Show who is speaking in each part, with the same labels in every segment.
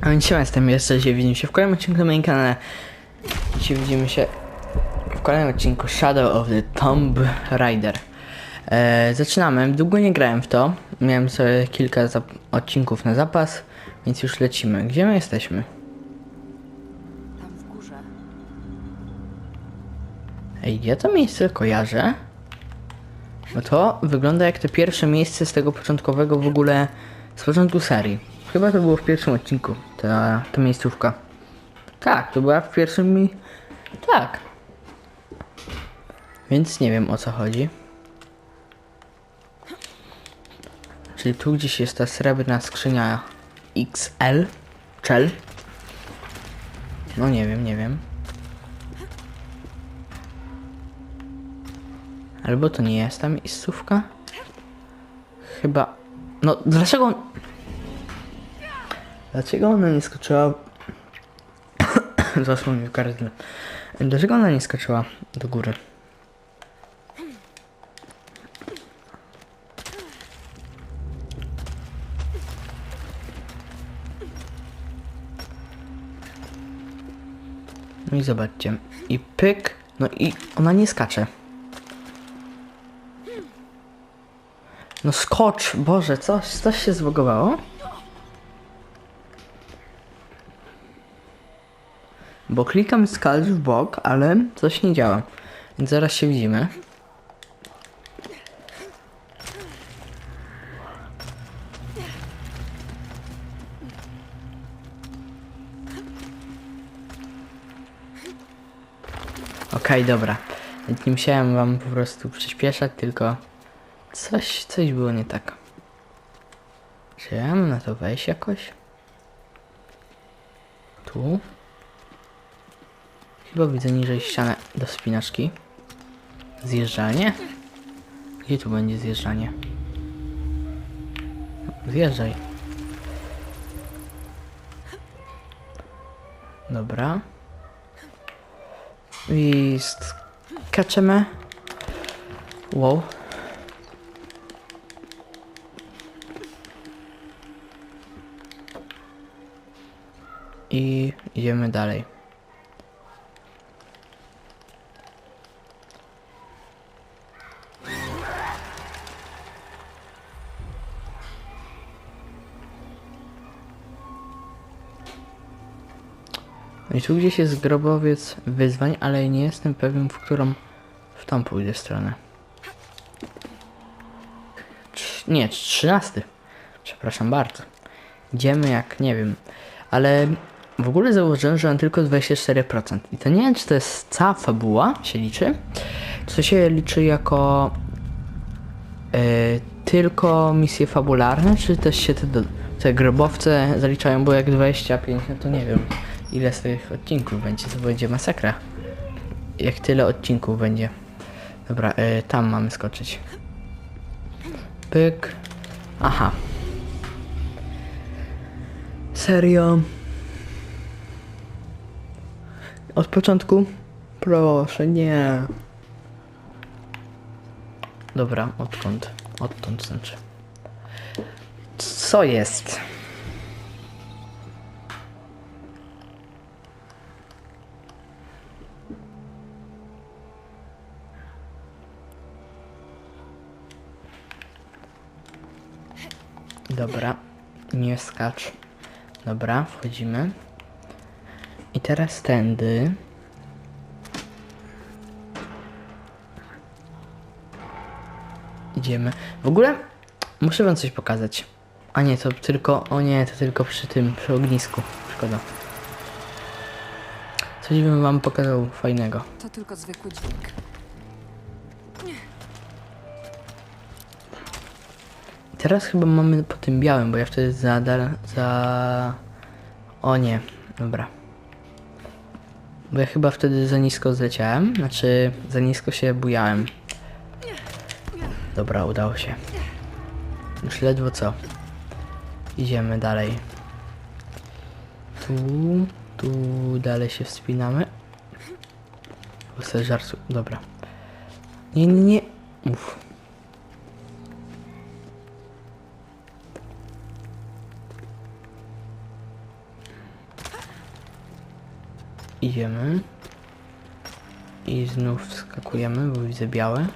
Speaker 1: A więc siema, jestem jeszcze, dzisiaj widzimy się w kolejnym odcinku na moim kanale. Dzisiaj widzimy się w kolejnym odcinku Shadow of the Tomb Raider. E, zaczynamy, długo nie grałem w to, miałem sobie kilka odcinków na zapas, więc już lecimy. Gdzie my jesteśmy?
Speaker 2: Tam w górze.
Speaker 1: Ej, ja to miejsce kojarzę. No to wygląda jak to pierwsze miejsce z tego początkowego w ogóle, z początku serii. Chyba to było w pierwszym odcinku, ta, ta miejscówka. Tak, to była w pierwszym mi... Tak. Więc nie wiem o co chodzi. Czyli tu gdzieś jest ta srebrna skrzynia XL? Czel? No nie wiem, nie wiem. Albo to nie jest ta miejscówka? Chyba. No, dlaczego. Dlaczego ona nie skoczyła. Zasłon mi w gardle. Dlaczego ona nie skoczyła do góry? No i zobaczcie. I pyk. No i ona nie skacze. No skocz, Boże, coś, coś się zbogowało? Bo klikam skacz w bok, ale coś nie działa. Więc zaraz się widzimy. Okej, dobra. Nawet Nie musiałem wam po prostu przyspieszać, tylko Coś, coś było nie tak. Czy ja mam na to wejść jakoś? Tu? Chyba widzę niżej ścianę do spinaczki. Zjeżdżanie? Gdzie tu będzie zjeżdżanie? Zjeżdżaj. Dobra. I skaczemy. Wow. i idziemy dalej. I tu gdzieś jest grobowiec wyzwań, ale nie jestem pewien, w którą w tą pójdę stronę. Nie, trzynasty. Przepraszam bardzo. Idziemy jak, nie wiem, ale w ogóle zauważyłem, że mam tylko 24%. I to nie wiem, czy to jest cała fabuła się liczy, czy to się liczy jako e, tylko misje fabularne, czy też się te, te grobowce zaliczają, bo jak 25, no to nie wiem, ile z tych odcinków będzie, to będzie masakra. Jak tyle odcinków będzie. Dobra, e, tam mamy skoczyć. Pyk. Aha. Serio? Od początku? Proszę, nie. Dobra, odkąd? Odtąd znaczy. Co jest? Dobra, nie skacz. Dobra, wchodzimy. I teraz tędy. Idziemy. W ogóle muszę wam coś pokazać. A nie, to tylko. O nie, to tylko przy tym, przy ognisku. Szkoda. Coś bym wam pokazał fajnego.
Speaker 2: To tylko zwykły dźwięk.
Speaker 1: Teraz chyba mamy po tym białym, bo ja wtedy za... za... O nie, dobra. Bo ja chyba wtedy za nisko zleciałem, znaczy za nisko się bujałem. Dobra, udało się. Już ledwo co. Idziemy dalej. Tu, tu dalej się wspinamy. Bo żartu, dobra. Nie, nie, nie. Uff. Idziemy. I znów wskakujemy, bo widzę białe.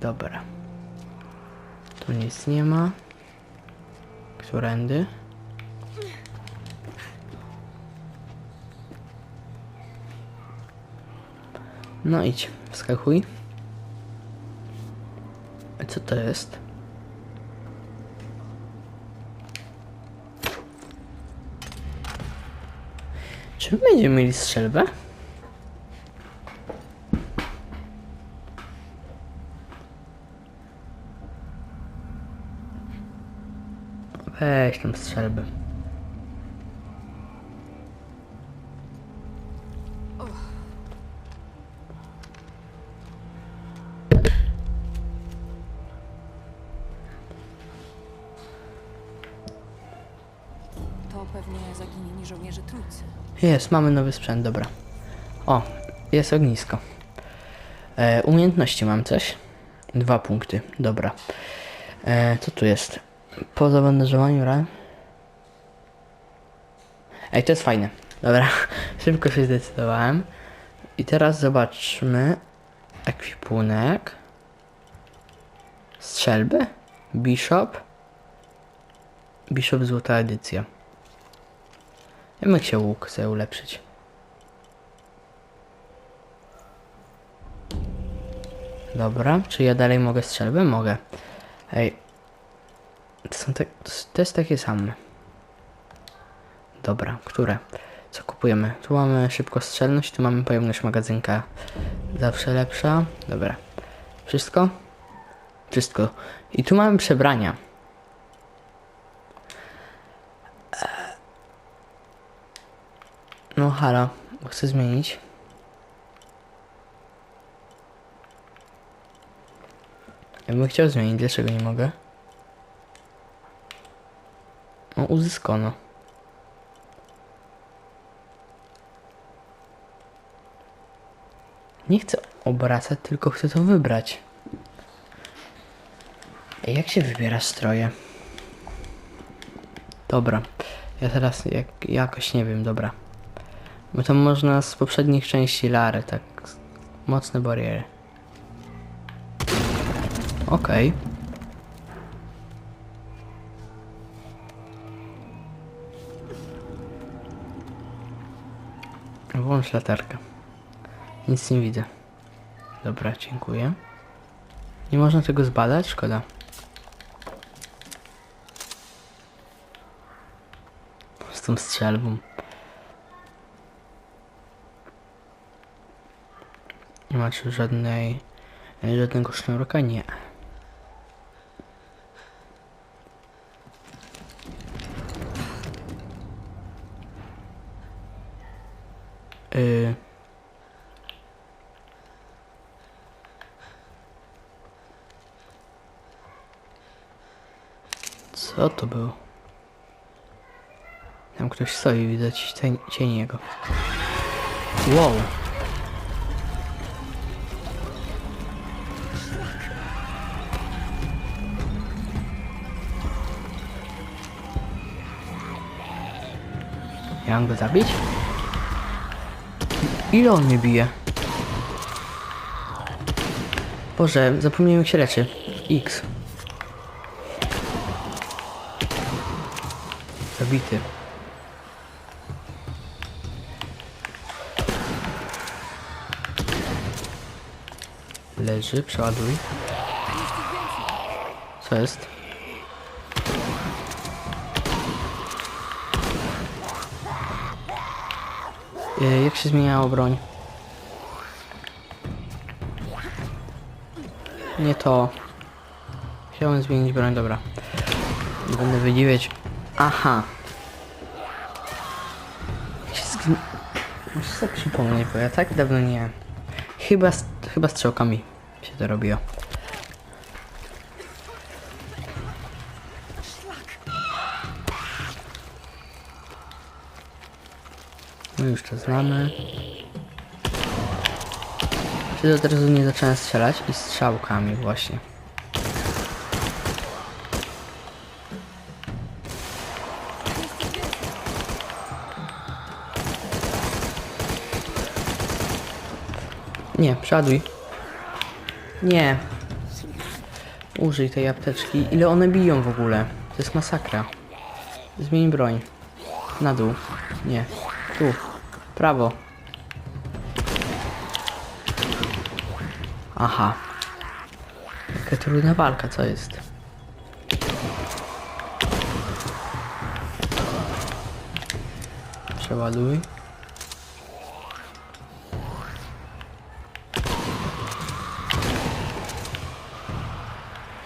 Speaker 1: Dobra. Tu nic nie ma. Którędy? No idź, wskakuj. Co to jest? Czy my będziemy mieli strzelbę? Weź tam strzelbę.
Speaker 2: To pewnie zaginieni żołnierze trójcy.
Speaker 1: Jest, mamy nowy sprzęt, dobra. O, jest ognisko. E, umiejętności mam coś. Dwa punkty, dobra. E, co tu jest? Po zabandażowaniu ran. Ej, to jest fajne. Dobra, szybko się zdecydowałem. I teraz zobaczmy. Ekwipunek. Strzelby. Bishop. Bishop złota edycja. Ja bym chciał łuk sobie ulepszyć. Dobra, czy ja dalej mogę strzelbę? Mogę. Ej. To są te, to jest takie same. Dobra, które? Co kupujemy? Tu mamy szybkostrzelność, tu mamy pojemność magazynka. Zawsze lepsza. Dobra. Wszystko? Wszystko. I tu mamy przebrania. No halo, chcę zmienić. Ja bym chciał zmienić, dlaczego nie mogę? No uzyskano. Nie chcę obracać, tylko chcę to wybrać. Jak się wybiera stroje? Dobra. Ja teraz jak, jakoś nie wiem, dobra. Bo to można z poprzednich części Lary, tak. Mocne bariery. Okej. Włącz latarkę. Nic nie widzę. Dobra, dziękuję. Nie można tego zbadać? Szkoda. Z tą strzelbą. Nie ma tu żadnej, żadnego sznurka? Nie. Yy. Co to było? Tam ktoś stoi, widać cień, cień jego. Wow. Ja mam go zabić? Ile on mnie bije? Boże, zapomniałem jak się leczy. X. Zabity. Leży, przeładuj. Co jest? Jak się zmieniało broń? Nie to. Chciałem zmienić broń, dobra. Będę wydziwiać. Aha. Muszę sobie przypomnieć, bo ja tak dawno nie... Chyba, chyba strzałkami się to robiło. już to znamy. Czyli od razu nie zacząłem strzelać i strzałkami właśnie. Nie, przeładuj. Nie. Użyj tej apteczki. Ile one biją w ogóle? To jest masakra. Zmień broń. Na dół. Nie. Tu. Prawo. Aha. Jaka trudna walka, co jest? Przeładuj.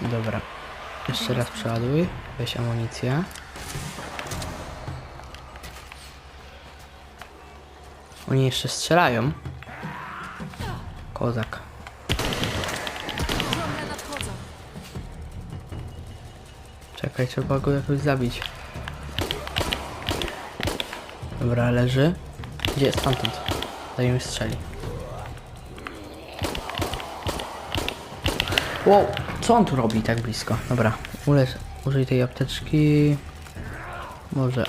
Speaker 1: Dobra. Jeszcze raz przeładuj. Weź amunicję. Oni jeszcze strzelają. Kozak. Czekaj, trzeba go jakoś zabić. Dobra, leży. Gdzie jest stamtąd? Zanim strzeli. Wow, co on tu robi tak blisko? Dobra, ulecz, użyj tej apteczki. Może.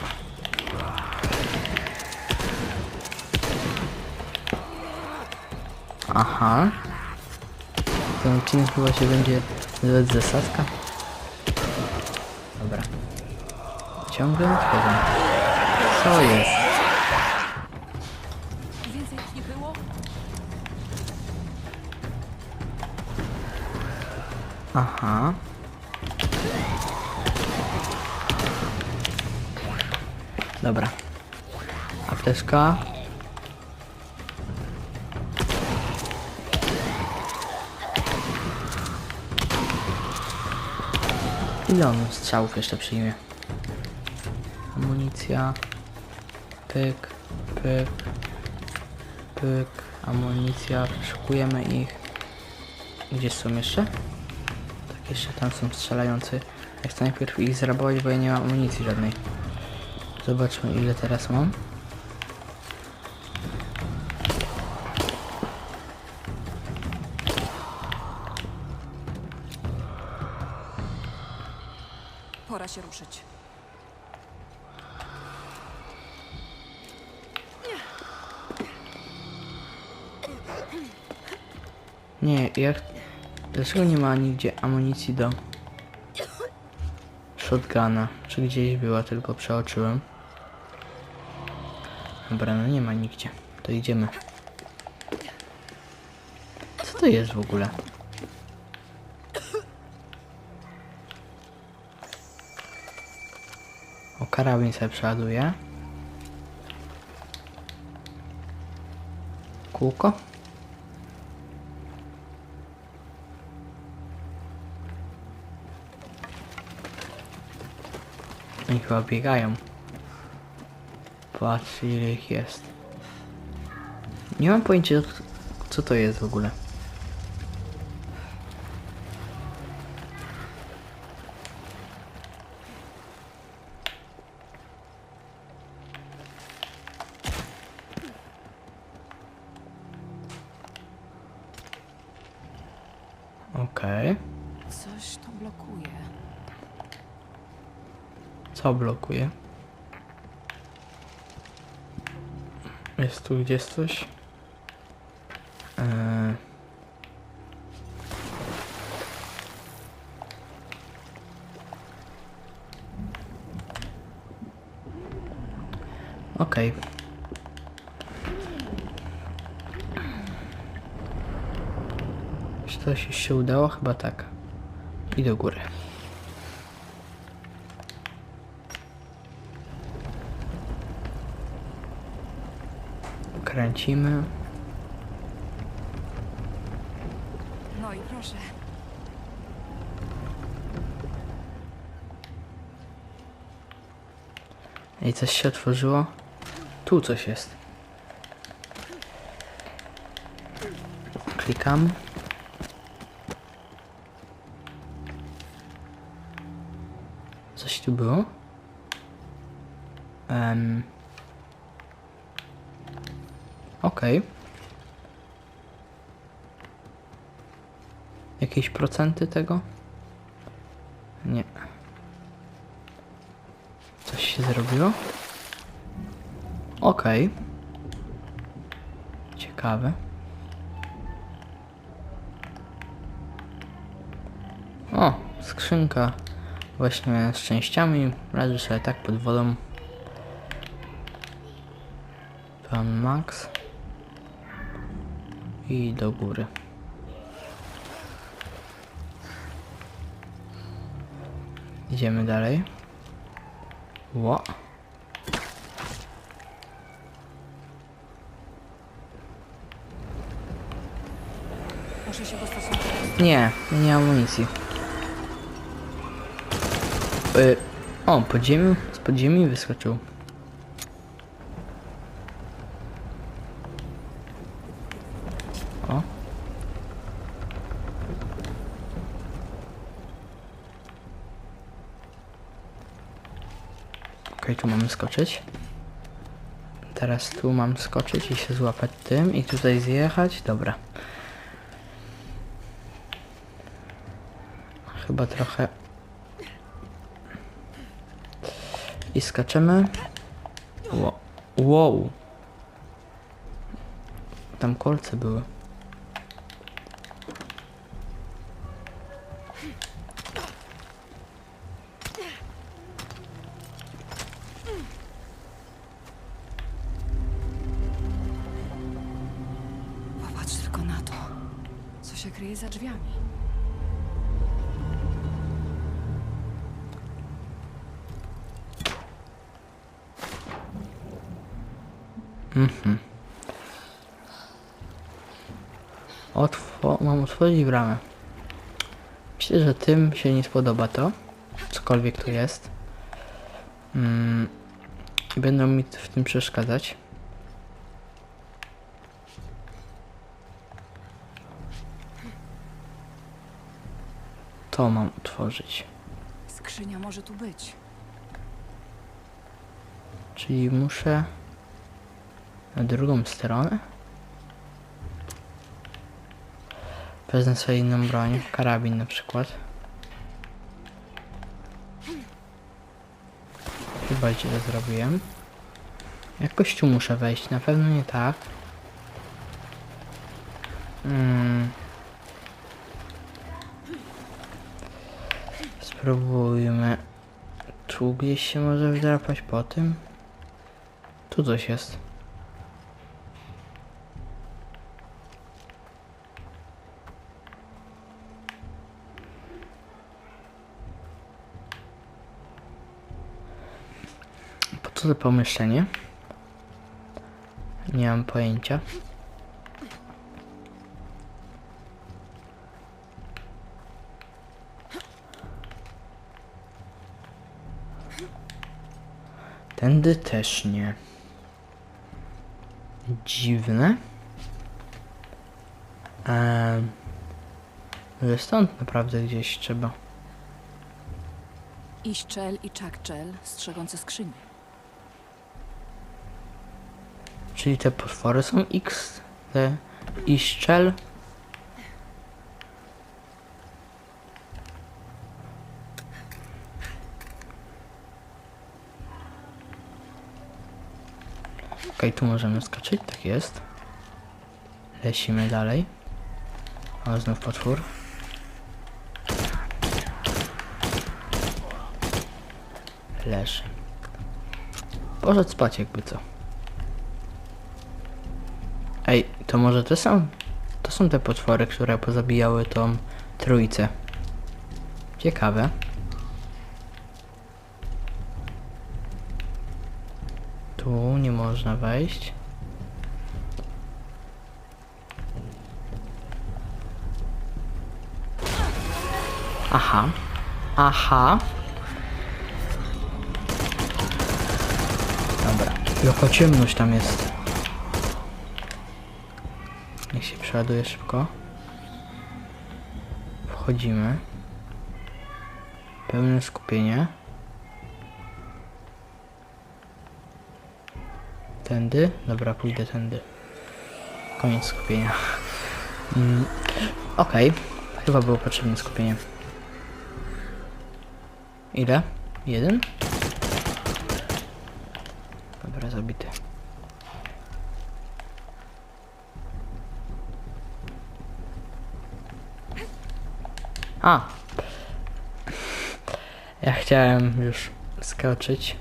Speaker 1: Aha. Ten odcinek chyba się będzie nazywać zasadzka. Dobra. Ciągle nadchodzą. Co jest?
Speaker 2: Więcej ich nie było?
Speaker 1: Aha. Dobra. Apteczka. Ile on strzałów jeszcze przyjmie? Amunicja. Pyk, pyk, pyk. Amunicja. Szykujemy ich. Gdzie są jeszcze? Tak, jeszcze tam są strzelający. Ja chcę najpierw ich zrabować, bo ja nie mam amunicji żadnej. Zobaczmy ile teraz mam. Dlaczego nie ma nigdzie amunicji do... Shotguna? Czy gdzieś była, tylko przeoczyłem. Dobra, no nie ma nigdzie. To idziemy. Co to jest w ogóle? O, karabin sobie przeładuję. Kółko? Oni chyba biegają. Patrz ile ich jest. Nie mam pojęcia co to jest w ogóle. Okej.
Speaker 2: Coś to blokuje.
Speaker 1: Co blokuje? Jest tu gdzieś coś? Eee... Okej. Czy coś się udało? Chyba tak. I do góry. Kręcimy.
Speaker 2: No i proszę.
Speaker 1: I coś się otworzyło. Tu coś jest. Klikam. Coś tu było? Um. Okej. Okay. Jakieś procenty tego? Nie. Coś się zrobiło? Okej. Okay. Ciekawe. O, skrzynka właśnie z częściami. Radzę sobie tak pod wodą. Pan Max. I do góry. Idziemy dalej. Ło.
Speaker 2: Muszę się dostosować.
Speaker 1: Nie, nie mam amunicji. Y, o, podziemi, z podziemi wyskoczył. Okej, tu mamy skoczyć. Teraz tu mam skoczyć i się złapać tym i tutaj zjechać. Dobra. Chyba trochę. I skaczemy. Wow. wow. Tam kolce były.
Speaker 2: Popatrz tylko na to. Co się kryje za drzwiami?
Speaker 1: Otwo mam otworzyć bramę. Myślę, że tym się nie spodoba to. Cokolwiek tu jest. Mm. I będą mi w tym przeszkadzać. To mam otworzyć.
Speaker 2: Skrzynia może tu być.
Speaker 1: Czyli muszę na drugą stronę. Wezmę sobie inną broń, karabin na przykład. Chyba źle zrobiłem. Jakoś tu muszę wejść, na pewno nie tak. Mm. Spróbujmy. Tu gdzieś się może wdrapać po tym. Tu coś jest. Po co to pomieszczenie? Nie mam pojęcia. Tędy też nie. Dziwne. Eee, że stąd naprawdę gdzieś trzeba.
Speaker 2: Iszczel i Czakczel strzegące skrzyni.
Speaker 1: Czyli te potwory są X, te i Okej, tu możemy skoczyć, tak jest. Lecimy dalej. O, znów potwór. Leży. Poszedł spać jakby co. Ej, to może to są... To są te potwory, które pozabijały tą trójcę. Ciekawe. Tu nie można wejść. Aha. Aha. Dobra. Jaka ciemność tam jest. Niech się przeładuje szybko. Wchodzimy. Pełne skupienie. Tędy? Dobra, pójdę tędy. Koniec skupienia. Mm, Okej. Chyba było potrzebne skupienie. Ile? Jeden? Dobra, zabity. A. Ja chciałem już skoczyć.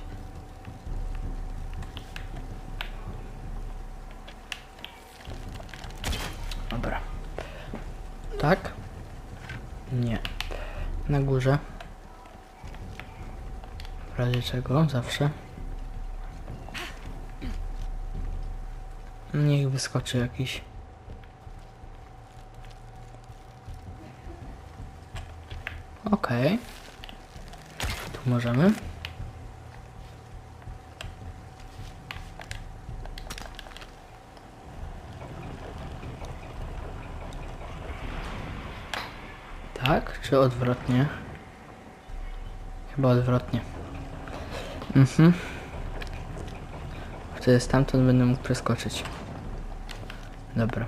Speaker 1: Dobra. Tak? Nie. Na górze. W razie czego, zawsze. Niech wyskoczy jakiś. Okej. Tu możemy. Tak, czy odwrotnie? Chyba odwrotnie. Mhm. Wtedy stamtąd będę mógł przeskoczyć. Dobra.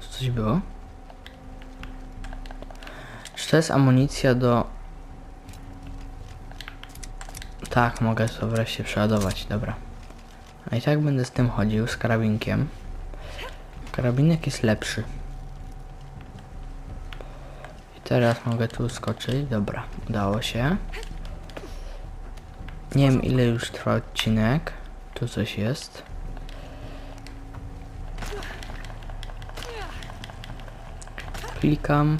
Speaker 1: Czy coś było? Czy to jest amunicja do... Tak, mogę to wreszcie przeładować, dobra. A i tak będę z tym chodził, z karabinkiem. Karabinek jest lepszy. Teraz mogę tu skoczyć, dobra, udało się. Nie wiem ile już trwa odcinek. Tu coś jest. Klikam.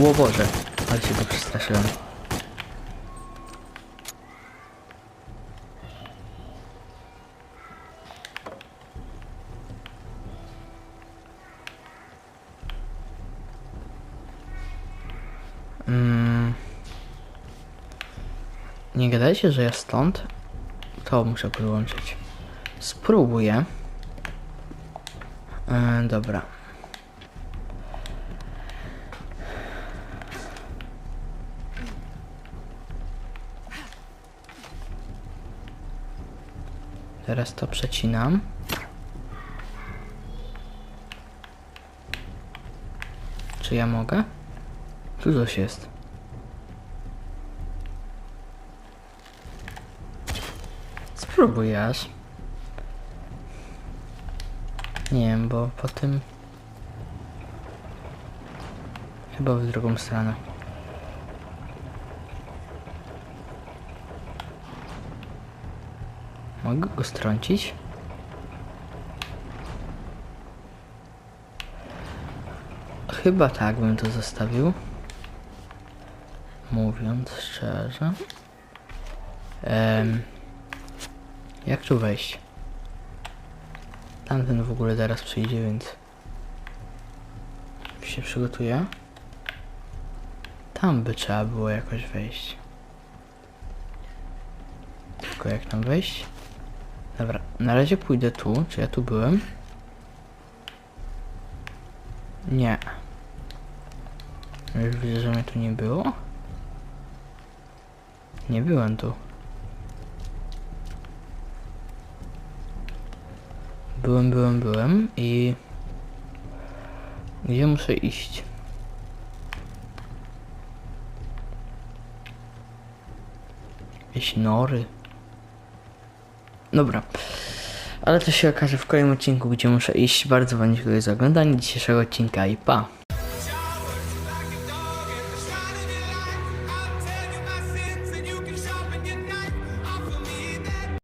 Speaker 1: O Boże, ale się go przestraszyłem. Nie gadajcie, że ja stąd. To muszę podłączyć. Spróbuję. E, dobra. Teraz to przecinam. Czy ja mogę? Tu coś jest. Spróbuj aż. Nie wiem, bo po tym... Chyba w drugą stronę. Mogę go strącić? Chyba tak bym to zostawił. Mówiąc szczerze. Em, jak tu wejść? Tamten w ogóle zaraz przyjdzie, więc się przygotuję. Tam by trzeba było jakoś wejść. Tylko jak tam wejść? Dobra, na razie pójdę tu. Czy ja tu byłem? Nie. Już widzę, że mnie tu nie było. Nie byłem tu. Byłem, byłem, byłem i... Gdzie muszę iść? Jakieś nory. Dobra. Ale to się okaże w kolejnym odcinku, gdzie muszę iść. Bardzo Wam dziękuję za oglądanie dzisiejszego odcinka i pa!